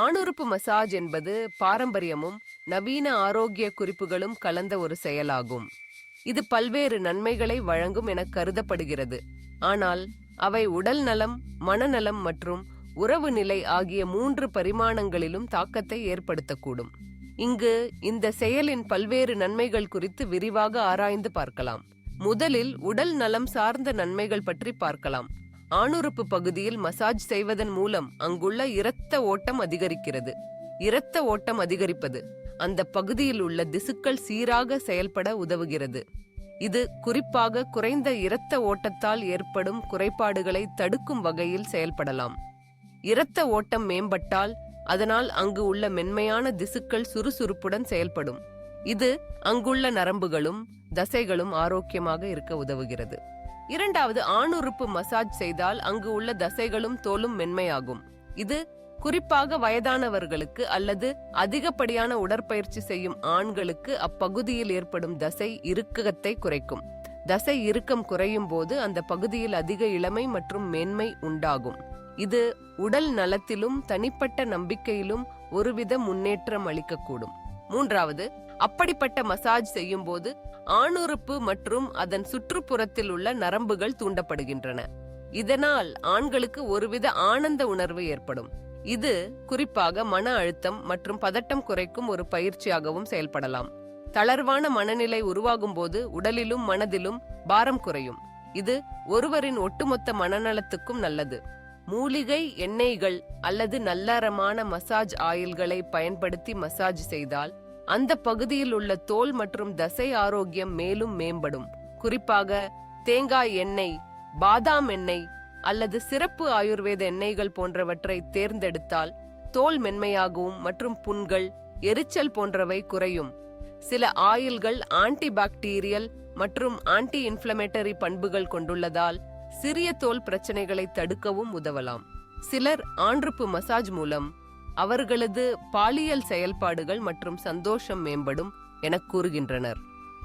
ஆணுறுப்பு massage என்பது பாரம்பரியமும் நவீன ஆரோக்கிய குறிப்புகளும் கலந்த ஒரு செயலாகும். இது பல்வேறு நன்மைகளை வழங்கும் என கருதப்படுகிறது. ஆனால் அவை உடல் நலம் மனநலம் மற்றும் உறவு நிலை ஆகிய மூன்று பரிமாணங்களிலும் தாக்கத்தை ஏற்படுத்தக்கூடும். இங்கு இந்த செயலின் பல்வேறு நன்மைகள் குறித்து விரிவாக ஆராய்ந்து பார்க்கலாம். முதலில் உடல் நலம் சார்ந்த நன்மைகள் பற்றி பார்க்கலாம். ஆணுறுப்பு பகுதியில் மசாஜ் செய்வதன் மூலம் அங்குள்ள இரத்த ஓட்டம் அதிகரிக்கிறது. இரத்த ஓட்டம் அதிகரிப்பது அந்த பகுதியில் உள்ள திசுக்கள் சீராக செயல்பட உதவுகிறது. இது குறிப்பாக குறைந்த இரத்த ஓட்டத்தால் ஏற்படும் குறைபாடுகளை தடுக்கும் வகையில் செயல்படலாம். இரத்த ஓட்டம் மேம்பட்டால் அதனால் அங்கு உள்ள மென்மையான திசுக்கள் சுறுசுறுப்புடன் செயல்படும். இது அங்குள்ள நரம்புகளும் தசைகளும் ஆரோக்கியமாக இருக்க உதவுகிறது. இரண்டாவது ஆணுறுப்பு மசாஜ் செய்தால் அங்கு உள்ள தசைகளும் தோலும் மென்மையாகும். இது குறிப்பாக வயதானவர்களுக்கு அல்லது அதிகப்படியான உடற்பயிற்சி செய்யும் ஆண்களுக்கு அப்பகுதியில் ஏற்படும் தசை இறுக்கத்தை குறைக்கும். தசை இறுக்கம் குறையும் போது அந்த பகுதியில் அதிக இளமை மற்றும் மேன்மை உண்டாகும். இது உடல் நலத்திலும் தனிப்பட்ட நம்பிக்கையிலும் ஒருவித முன்னேற்றம் அளிக்கக்கூடும். மூன்றாவது அப்படிப்பட்ட மசாஜ் செய்யும் போது ஆணுறுப்பு மற்றும் அதன் சுற்றுப்புறத்தில் உள்ள நரம்புகள் தூண்டப்படுகின்றன. இதனால் ஆண்களுக்கு ஒருவித ஆனந்த உணர்வு ஏற்படும். இது குறிப்பாக மன அழுத்தம் மற்றும் பதட்டம் குறைக்கும் ஒரு பயிற்சியாகவும் செயல்படலாம். தளர்வான மனநிலை உருவாகும் போது உடலிலும் மனதிலும் பாரம் குறையும். இது ஒருவரின் ஒட்டுமொத்த மனநலத்துக்கும் நல்லது. மூலிகை எண்ணெய்கள் அல்லது நல்லறமான மசாஜ் ஆயில்களை பயன்படுத்தி மசாஜ் செய்தால் அந்த பகுதியில் உள்ள தோல் மற்றும் தசை ஆரோக்கியம் மேலும் மேம்படும். குறிப்பாக தேங்காய் எண்ணெய் பாதாம் எண்ணெய் அல்லது சிறப்பு ஆயுர்வேத எண்ணெய்கள் போன்றவற்றை தேர்ந்தெடுத்தால் தோல் மென்மையாகவும் மற்றும் புண்கள் எரிச்சல் போன்றவை குறையும். சில ஆயில்கள் ஆன்டி பாக்டீரியல் மற்றும் ஆன்டி இன்ஃப்ளமேட்டரி பண்புகள் கொண்டுள்ளதால் சிறிய தோல் பிரச்சனைகளை தடுக்கவும் உதவலாம். சிலர் ஆண்றுப்பு மசாஜ் மூலம் அவர்களது பாலியல் செயல்பாடுகள் மற்றும் சந்தோஷம் மேம்படும் என கூறுகின்றனர்.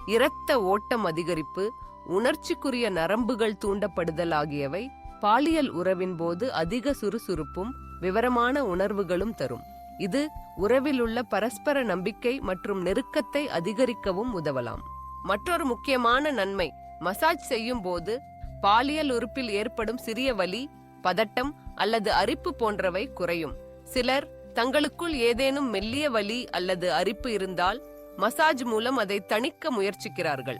இரத்த ஓட்டம் அதிகரிப்பு உணர்ச்சிக்குரிய நரம்புகள் தூண்டப்படுதல் ஆகியவை பாலியல் உறவின் போது அதிக சுறுசுறுப்பும் விவரமான உணர்வுகளும் தரும். இது உறவில் உள்ள பரஸ்பர நம்பிக்கை மற்றும் நெருக்கத்தை அதிகரிக்கவும் உதவலாம். மற்றொரு முக்கியமான நன்மை மசாஜ் செய்யும் போது பாலியல் உறுப்பில் ஏற்படும் சிறிய வலி பதட்டம் அல்லது அரிப்பு போன்றவை குறையும். சிலர் தங்களுக்குள் ஏதேனும் மெல்லிய வலி அல்லது அரிப்பு இருந்தால் மசாஜ் மூலம் அதை தணிக்க முயற்சிக்கிறார்கள்.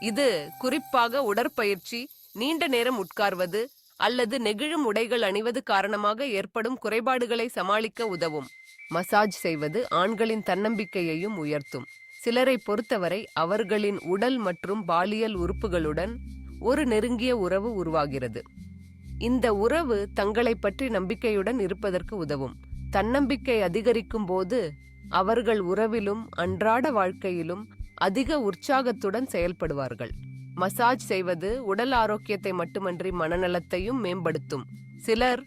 இது குறிப்பாக உடற்பயிற்சி நீண்ட நேரம் உட்கார்வது அல்லது நெகிழும் உடைகள் அணிவது காரணமாக ஏற்படும் குறைபாடுகளை சமாளிக்க உதவும். மசாஜ் செய்வது ஆண்களின் தன்னம்பிக்கையையும் உயர்த்தும். சிலரை பொறுத்தவரை அவர்களின் உடல் மற்றும் பாலியல் உறுப்புகளுடன் ஒரு நெருங்கிய உறவு உருவாகிறது. இந்த உறவு தங்களை பற்றி நம்பிக்கையுடன் இருப்பதற்கு உதவும். தன்னம்பிக்கை அதிகரிக்கும் போது அவர்கள் உறவிலும் அன்றாட வாழ்க்கையிலும் அதிக உற்சாகத்துடன் செயல்படுவார்கள். மசாஜ் செய்வது உடல் ஆரோக்கியத்தை மட்டுமன்றி மனநலத்தையும் மேம்படுத்தும். சிலர்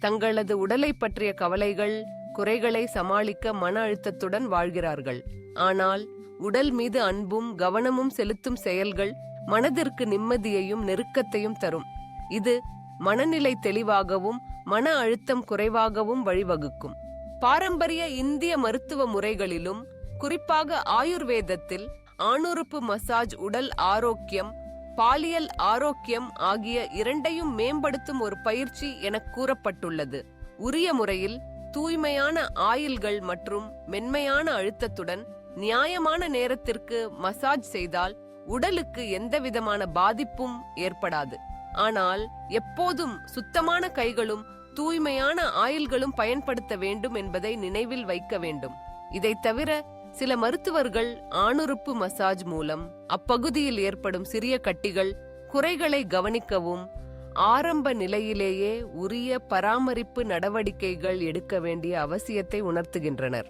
தங்களது உடலை பற்றிய கவலைகள் குறைகளை சமாளிக்க மன அழுத்தத்துடன் வாழ்கிறார்கள். ஆனால் உடல் மீது அன்பும் கவனமும் செலுத்தும் செயல்கள் மனதிற்கு நிம்மதியையும் நெருக்கத்தையும் தரும். இது மனநிலை தெளிவாகவும் மன அழுத்தம் குறைவாகவும் வழிவகுக்கும். பாரம்பரிய இந்திய மருத்துவ முறைகளிலும் குறிப்பாக ஆயுர்வேதத்தில் ஆணுறுப்பு மசாஜ் உடல் ஆரோக்கியம் பாலியல் ஆரோக்கியம் ஆகிய இரண்டையும் மேம்படுத்தும் ஒரு பயிற்சி என கூறப்பட்டுள்ளது. உரிய முறையில் தூய்மையான ஆயில்கள் மற்றும் மென்மையான அழுத்தத்துடன் நியாயமான நேரத்திற்கு மசாஜ் செய்தால் உடலுக்கு எந்தவிதமான பாதிப்பும் ஏற்படாது. ஆனால் எப்போதும் சுத்தமான கைகளும் தூய்மையான ஆயில்களும் பயன்படுத்த வேண்டும் என்பதை நினைவில் வைக்க வேண்டும். இதை தவிர சில மருத்துவர்கள் ஆணுறுப்பு மசாஜ் மூலம் அப்பகுதியில் ஏற்படும் சிறிய கட்டிகள் குறைகளை கவனிக்கவும் ஆரம்ப நிலையிலேயே உரிய பராமரிப்பு நடவடிக்கைகள் எடுக்க வேண்டிய அவசியத்தை உணர்த்துகின்றனர்.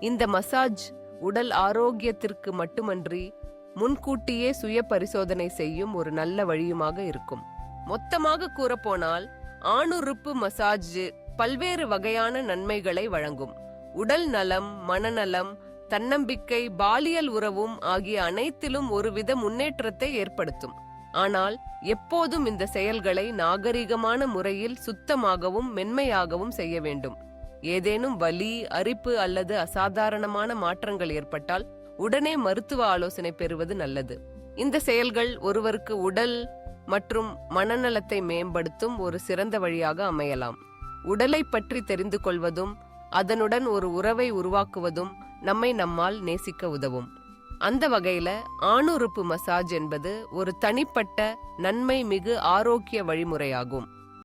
இந்த மசாஜ் உடல் ஆரோக்கியத்திற்கு மட்டுமன்றி முன்கூட்டியே சுய பரிசோதனை செய்யும் ஒரு நல்ல வழியுமாக இருக்கும். மொத்தமாக கூறப்போனால் ஆணுறுப்பு மசாஜ் பல்வேறு வகையான நன்மைகளை வழங்கும். உடல் நலம் மனநலம் தன்னம்பிக்கை பாலியல் உறவும் ஆகிய அனைத்திலும் ஒருவித முன்னேற்றத்தை ஏற்படுத்தும். ஆனால் எப்போதும் இந்த செயல்களை நாகரிகமான முறையில் சுத்தமாகவும் மென்மையாகவும் செய்ய வேண்டும். ஏதேனும் வலி அரிப்பு அல்லது அசாதாரணமான மாற்றங்கள் ஏற்பட்டால் உடனே மருத்துவ ஆலோசனை பெறுவது நல்லது. இந்த செயல்கள் ஒருவருக்கு உடல் மற்றும் மனநலத்தை மேம்படுத்தும் ஒரு சிறந்த வழியாக அமையலாம். உடலை பற்றி தெரிந்து கொள்வதும் அதனுடன் ஒரு உறவை உருவாக்குவதும் நம்மை நம்மால் நேசிக்க உதவும். அந்த வகையில ஆணுறுப்பு மசாஜ் என்பது ஒரு தனிப்பட்ட நன்மை மிகு ஆரோக்கிய வழிமுறையாகும்.